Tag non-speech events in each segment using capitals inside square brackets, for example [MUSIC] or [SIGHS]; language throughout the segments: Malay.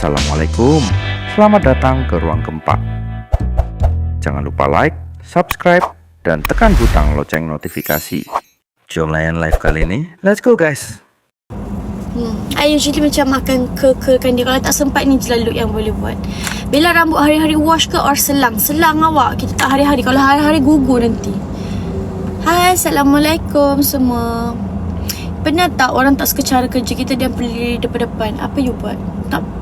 Assalamualaikum. Selamat datang ke ruang keempat. Jangan lupa like, subscribe, dan tekan butang lonceng notifikasi. Jom layan live kali ini. Let's go guys. Hmm. I usually macam akan kekelkan dia Kalau tak sempat ni je lalu yang boleh buat Bila rambut hari-hari wash ke or selang Selang awak Kita tak hari-hari Kalau hari-hari gugur nanti Hai Assalamualaikum semua Pernah tak orang tak suka cara kerja kita Dia beli depan-depan Apa you buat? Tak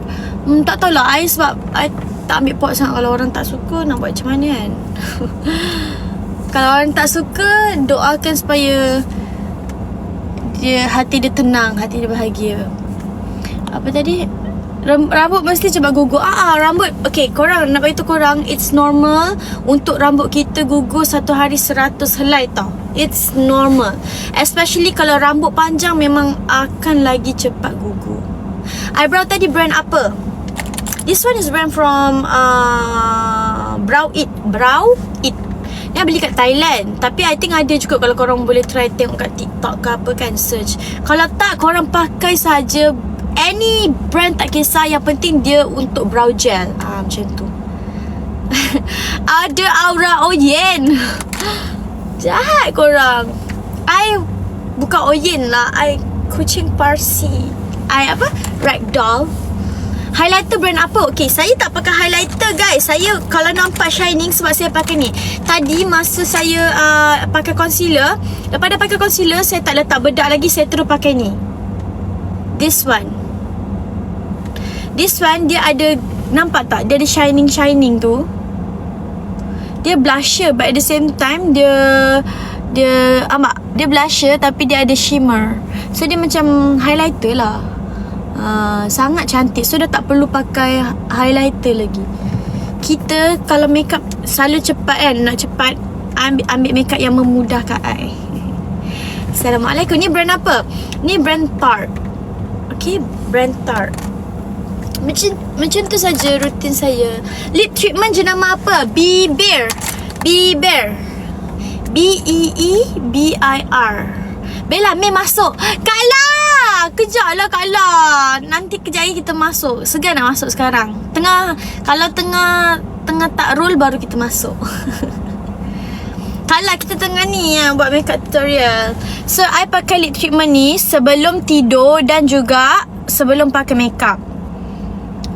hmm, tak tahulah I sebab I tak ambil pot sangat Kalau orang tak suka Nak buat macam mana kan [LAUGHS] Kalau orang tak suka Doakan supaya dia hati dia tenang, hati dia bahagia. Apa tadi? Ram, rambut mesti cuba gugur. Ah, ah rambut. Okay, korang nak beritahu korang it's normal untuk rambut kita gugur satu hari seratus helai tau. It's normal. Especially kalau rambut panjang memang akan lagi cepat gugur. Eyebrow tadi brand apa? This one is brand from uh, Brow It. Brow It. Ni beli kat Thailand. Tapi I think ada juga Kalau korang boleh try Tengok kat TikTok ke apa kan Search. Kalau tak korang pakai saja Any brand tak kisah. Yang penting dia untuk brow gel. Ah, Macam tu. [LAUGHS] Ada aura Oyen [LAUGHS] Jahat korang. I Bukan Oyen lah. I Kucing Parsi. I apa? Ragdoll Highlighter brand apa? Okay, saya tak pakai highlighter guys. Saya kalau nampak shining sebab saya pakai ni. Tadi masa saya uh, pakai concealer Lepas dah pakai concealer Saya tak letak bedak lagi Saya terus pakai ni. This one. This one dia ada Nampak tak? Dia ada shining-shining tu. Dia blusher But at the same time Dia Dia Amak Dia blusher Tapi dia ada shimmer. So dia macam Highlighter lah uh, sangat cantik. So dah tak perlu pakai highlighter lagi. Kita kalau makeup selalu cepat kan nak cepat ambil ambil makeup yang memudahkan. I Assalamualaikum. Ni brand apa? Ni brand Tarte. Okay brand Tarte. Macam macam tu saja rutin saya. Lip treatment jenama apa? B Bear B Bear B E E B I R. Bella, Mei masuk. Kak La! Kejap lah Kak La. Nanti kejap lagi kita masuk. Segan nak masuk sekarang. Tengah, kalau tengah, tengah tak roll baru kita masuk. [LAUGHS] Kak La, kita tengah ni ya, buat makeup tutorial. So, I pakai lip treatment ni sebelum tidur dan juga sebelum pakai makeup.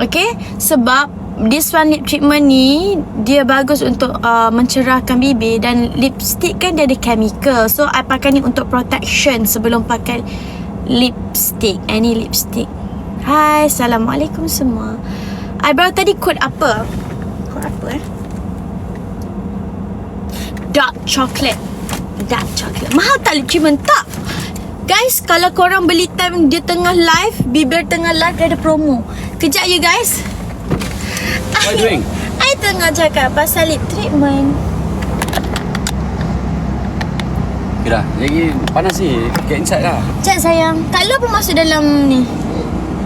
Okay? Sebab this one lip treatment ni dia bagus untuk uh, mencerahkan bibir dan lipstick kan dia ada chemical so I pakai ni untuk protection sebelum pakai lipstick any lipstick Hai Assalamualaikum semua Eyebrow tadi kod apa? Kod apa eh? Dark chocolate Dark chocolate Mahal tak lip treatment? Tak Guys, kalau korang beli time dia tengah live, bibir tengah live, dia ada promo. Kejap ya guys. What are you doing? [LAUGHS] I tengah cakap pasal lip treatment. Okay dah, lagi panas ni. Get inside lah. Cak sayang, Kak Lu pun masuk dalam ni.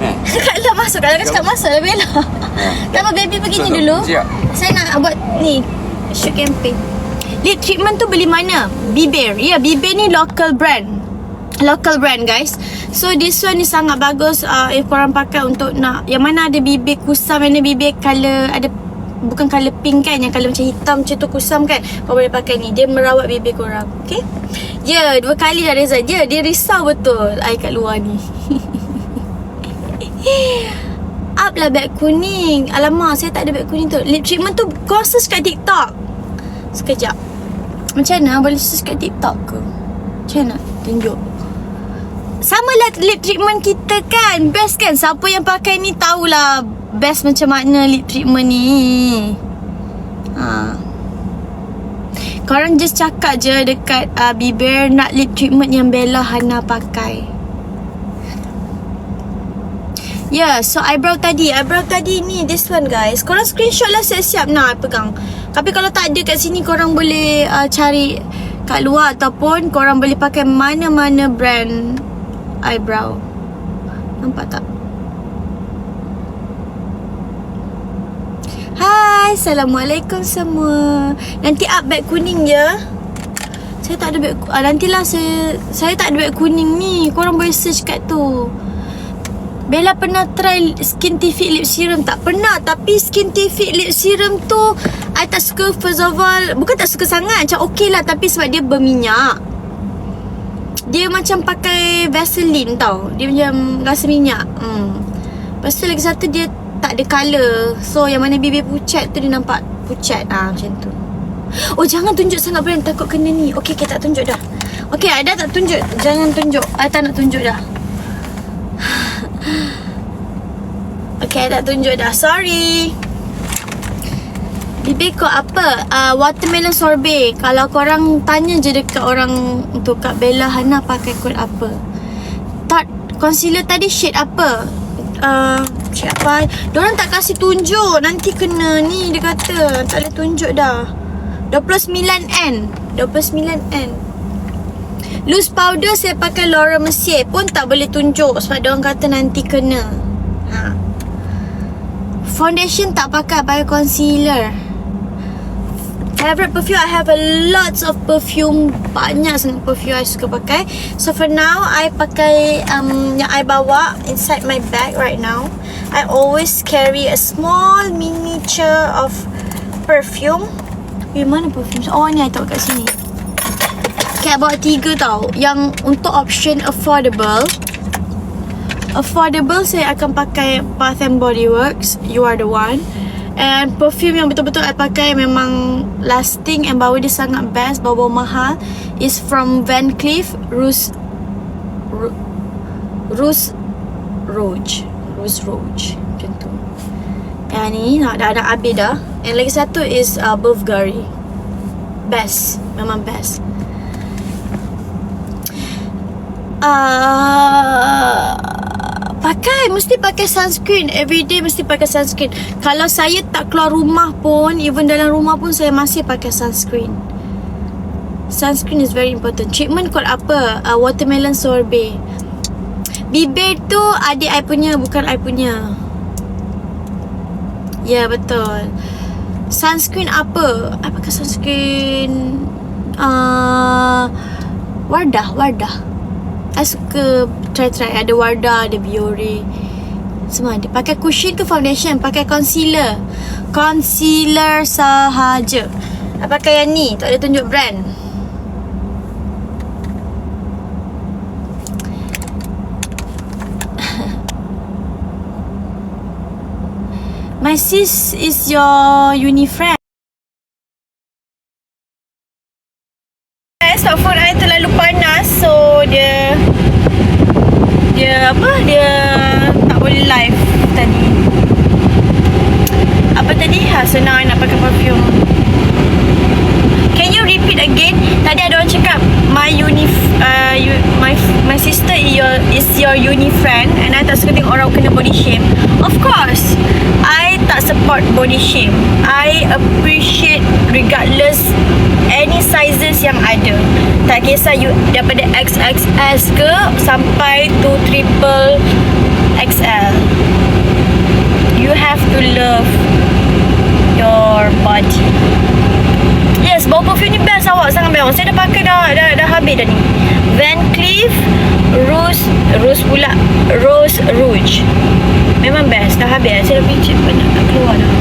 Eh? [LAUGHS] Kak Lu masuk. Kalau kau cakap masuk lah Bella. Tak apa, baby pergi ni dulu. siap. Saya nak buat ni. Shoot campaign. Lip treatment tu beli mana? Bibir. Ya, yeah, Bibir ni local brand. Local brand guys. So this one ni sangat bagus uh, if korang pakai untuk nak yang mana ada bibir kusam, mana bibir color ada bukan color pink kan yang color macam hitam macam tu kusam kan. Kau boleh pakai ni. Dia merawat bibir korang. Okay? Ya, yeah, dua kali dah Reza. Ya, yeah, dia risau betul I kat luar ni. [LAUGHS] Up lah beg kuning. Alamak, saya tak ada beg kuning tu. Lip treatment tu kau search kat TikTok. Sekejap. Macam mana boleh search kat TikTok ke? Macam mana? Tunjuk. Sama lah lip treatment kita kan Best kan Siapa yang pakai ni tahulah Best macam mana lip treatment ni ha. Korang just cakap je dekat uh, Bibir Nak lip treatment yang Bella Hana pakai Yeah, so eyebrow tadi Eyebrow tadi ni This one guys Korang screenshot lah siap-siap Nah, I pegang Tapi kalau tak ada kat sini Korang boleh uh, cari Kat luar Ataupun korang boleh pakai Mana-mana brand eyebrow. Nampak tak? Hai, Assalamualaikum semua. Nanti up beg kuning ya. Saya tak ada beg ah, nantilah saya saya tak ada beg kuning ni. Korang boleh search kat tu. Bella pernah try Skintific lip serum tak? Pernah Tapi Skintific lip serum tu I tak suka First of all Bukan tak suka sangat Macam okey lah Tapi sebab dia berminyak Dia macam pakai Vaseline tau Dia macam Rasa minyak hmm. Lepas tu lagi satu Dia tak ada colour So yang mana bibir pucat tu Dia nampak pucat ah Macam tu Oh jangan tunjuk sangat brand Takut kena ni Okay okay tak tunjuk dah Okay I dah tak tunjuk Jangan tunjuk I tak nak tunjuk dah [SIGHS] Okay, I tak tunjuk dah. Sorry. Bibir kau apa? Uh, watermelon sorbet. Kalau korang tanya je dekat orang untuk Kak Bella Hana pakai kod apa? Tak concealer tadi shade apa? Uh, shade apa? Diorang tak kasih tunjuk. Nanti kena ni dia kata. Tak boleh tunjuk dah. 29N. 29N. Loose powder saya pakai Laura Mercier pun tak boleh tunjuk sebab dia orang kata nanti kena. Ha. Foundation tak pakai, pakai concealer. Favorite perfume, I have a lots of perfume. Banyak sangat perfume I suka pakai. So for now, I pakai um, yang I bawa inside my bag right now. I always carry a small miniature of perfume. Eh, mana perfume? Oh, ni I tahu kat sini. Okay, I bawa tiga tau. Yang untuk option affordable. Affordable saya akan pakai Bath and Body Works. You are the one. And perfume yang betul-betul I pakai memang lasting and bau dia sangat best. Bau-bau mahal. Is from Van Cleef Rose... Rose... Rouge. Rose Rouge. Macam tu. Yang ni nak dah nak habis dah. And lagi satu is uh, Bulgari. Best. Memang best. Uh, pakai mesti pakai sunscreen. Everyday mesti pakai sunscreen. Kalau saya tak keluar rumah pun even dalam rumah pun saya masih pakai sunscreen. Sunscreen is very important. Treatment kot apa? Uh, watermelon sorbet. Bibir tu adik I punya bukan I punya. Ya yeah, betul. Sunscreen apa? I pakai sunscreen uh, Wardah Wardah I suka try-try Ada Wardah Ada Biore. Semua ada. Pakai cushion ke foundation? Pakai concealer. Concealer sahaja. I pakai yang ni Tak ada tunjuk brand. [LAUGHS] My sis is your uni friend Stop phone I terlalu panas So dia Dia apa Dia Tak boleh live Tadi Apa tadi ha, So now I nak pakai perfume Can you repeat again Tadi ada orang cakap My uni uh, you, My my sister is your, uni friend And I tak suka tengok orang kena body shame. Of course I tak support body shame. I appreciate regardless any sizes yang ada. Tak kisah you daripada XXS ke sampai to triple XL you have to love your body yes bau perfume ni best awak sangat best saya dah pakai dah dah, dah habis dah ni Van Cleef Rose Rose pula Rose Rouge memang best dah habis saya dah pincit banyak nak keluar dah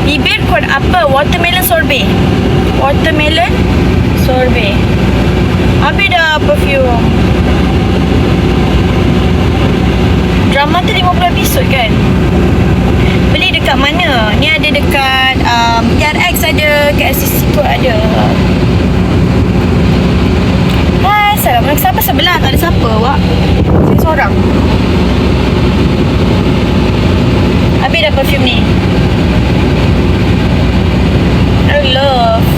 Bibir kod apa? Watermelon sorbet. Watermelon sorbet. Habis dah perfume. Drama tu 50 episod kan? Beli dekat mana? Ni ada dekat um, PRX ada, KLCC kot ada. Hai, Assalamualaikum. Siapa sebelah? Tak ada siapa, Wak. Saya seorang. Habis dah perfume ni. I love.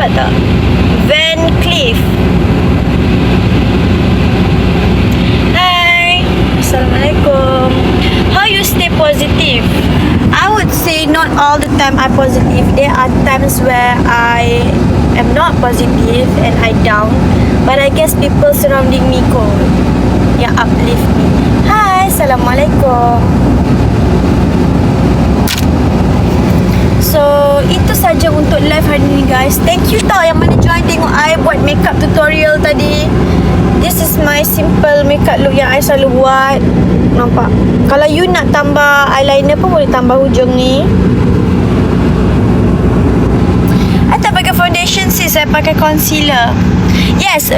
Van Cleef. Hi. Assalamualaikum. How you stay positive? I would say not all the time I positive. There are times where I am not positive and I down. But I guess people surrounding me kot yang uplift me. Hai, Assalamualaikum. So, itu saja untuk live hari ni guys. Thank you tau yang mana join tengok I buat makeup tutorial tadi. This is my simple makeup look yang I selalu buat. Nampak? Kalau you nak tambah eyeliner pun boleh tambah hujung ni. I tak pakai foundation sis, saya pakai concealer. Yes,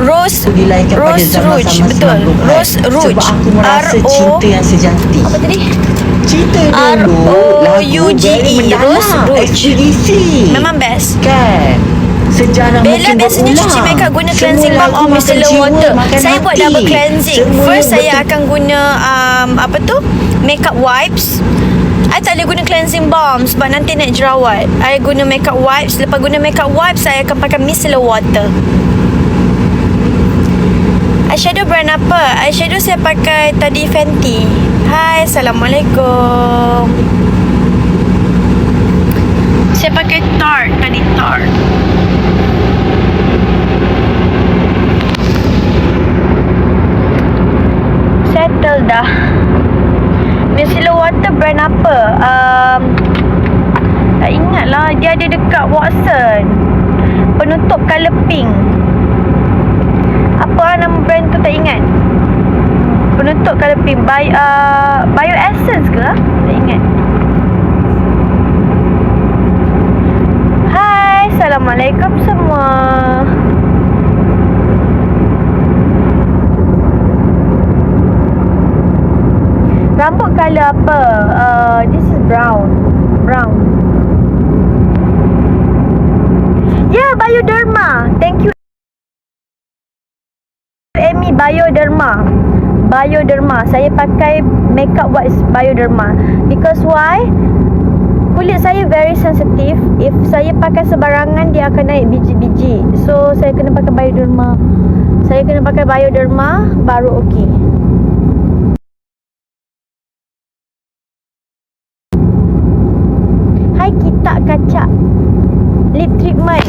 Rose Rose Rouge, betul. Rose Rouge. R-O-. Apa tadi? Cinta dulu. R-O-U-G-E. Rose Rouge. Memang best. Kan? Sejarah Bella biasanya berulang. cuci makeup guna Semua cleansing balm or micellar water. Saya buat hati. double cleansing. Semua First saya betul- akan guna um, apa tu? Makeup wipes. I tak boleh guna cleansing balm sebab nanti nak jerawat. I guna makeup wipes. Lepas guna makeup wipes, saya akan pakai micellar water. Eyeshadow brand apa? Eyeshadow saya pakai tadi Fenty. Hai, Assalamualaikum. Saya pakai Tarte tadi Tarte. Settle dah. Micellar water brand apa? Um, tak ingat lah. Dia ada dekat Watson. Penutup colour pink. Apa lah nama brand tu tak ingat. Penutup pink. Bio, uh, Bio Essence ke? Tak ingat. Hai. Assalamualaikum semua. Rambut colour apa? Uh, this is brown. Brown. Yeah, Bioderma. Thank you. Amy Bioderma. Bioderma. Saya pakai makeup wipes Bioderma. Because why? Kulit saya very sensitive. If saya pakai sebarangan, dia akan naik biji-biji. So, saya kena pakai Bioderma. Saya kena pakai Bioderma, baru okey. Hai kita kacak Lip treatment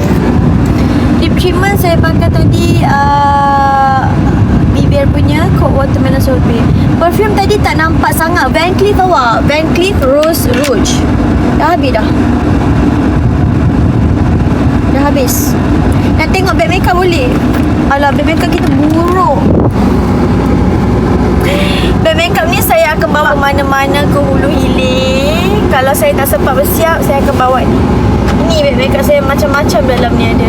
Lip treatment saya pakai tadi uh, Bibir punya Cold Watermelon Sorbet. Perfume tadi tak nampak sangat. Van Cleef awak? Van Cleef Rose Rouge. Dah habis dah. Dah habis. Nak tengok bag makeup boleh? Alah bag makeup kita buruk. Bag makeup ni saya akan bawa mana-mana ke hulu hilir. Kalau saya tak sempat bersiap Saya akan bawa ni. Ni bag makeup saya macam-macam dalam ni ada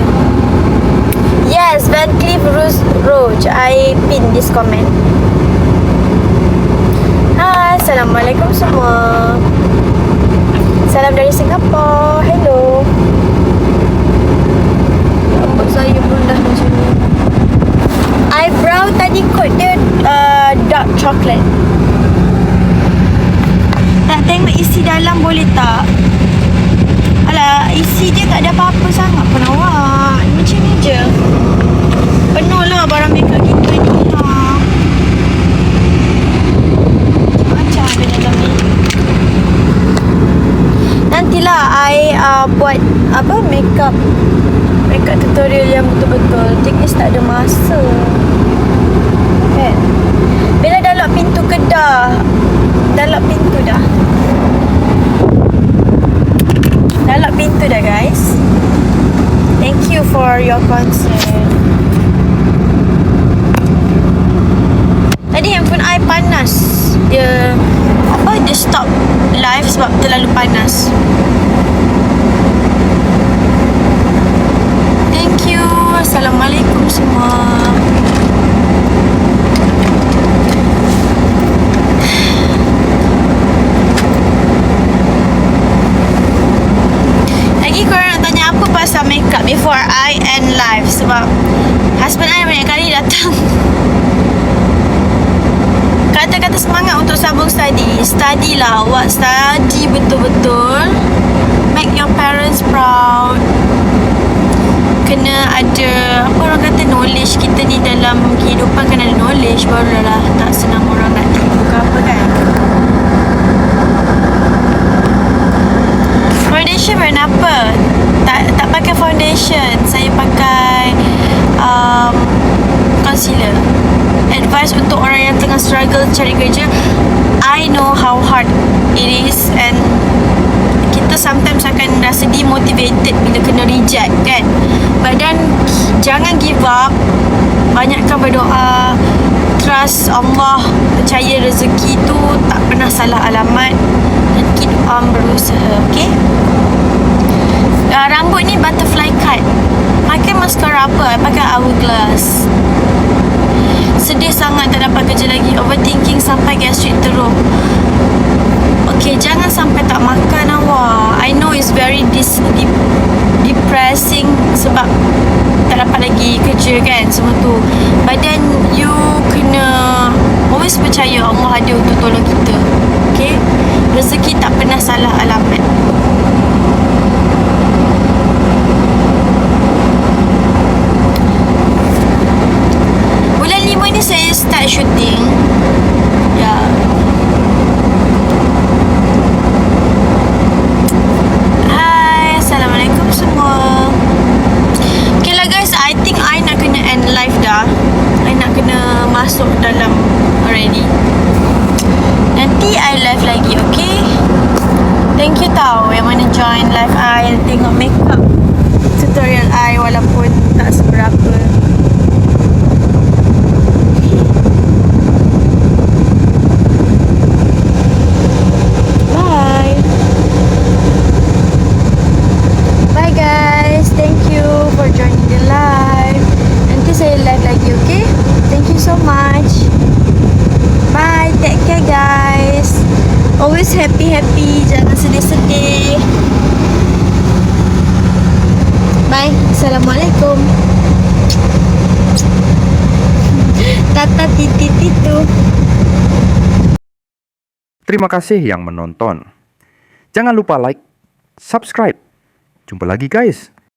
Yes, Van Cleef Rouge, Rouge. I pin this comment Hai, Assalamualaikum semua Salam dari Singapore Hello Rambut saya pun dah macam ni Eyebrow tadi kot dia uh, dark chocolate. Nak tengok isi dalam boleh tak? Alah, isi dia tak ada apa-apa sangat pun awak. Macam ni je. Barang makeup kita ada dalam ni. Nantilah I uh, buat apa makeup makeup tutorial yang betul-betul. Teknis tak ada masa. Kan? Bella dah lock pintu kedah. Dah lock pintu dah. Dah lock pintu dah guys. Thank you for your concern. Tadi handphone I panas. Dia apa dia stop live sebab terlalu panas. Thank you. Assalamualaikum semua. Before I end live sebab husband I banyak kali datang. [LAUGHS] Kata-kata semangat untuk sambung study. Study lah awak study betul-betul. Make your parents proud. Kena ada apa orang kata knowledge kita ni dalam kehidupan kena ada knowledge barulah tak senang orang nak tipu ke apa kan. Foundation brand apa? Tak tak pakai foundation. Saya pakai um, concealer. Advice untuk orang yang tengah struggle cari kerja. I know how hard it is and kita sometimes akan rasa demotivated bila kena reject kan. But then jangan give up. Banyakkan berdoa. Trust Allah. Percaya rezeki tu tak pernah salah alamat. Dan keep on berusaha. Okay? Uh, rambut ni butterfly cut. Pakai mascara apa? Pakai Hourglass. Sedih sangat tak dapat kerja lagi. Overthinking sampai gastric teruk. Okay, jangan sampai tak makan awak. I know it's very dis, de, depressing sebab tak dapat lagi kerja kan semua tu. But then you kena always percaya Allah ada untuk tolong kita. Okay? Rezeki tak pernah salah alamat. this is Tajuddin Tata titit itu. Terima kasih yang menonton. Jangan lupa like, subscribe. Jumpa lagi guys.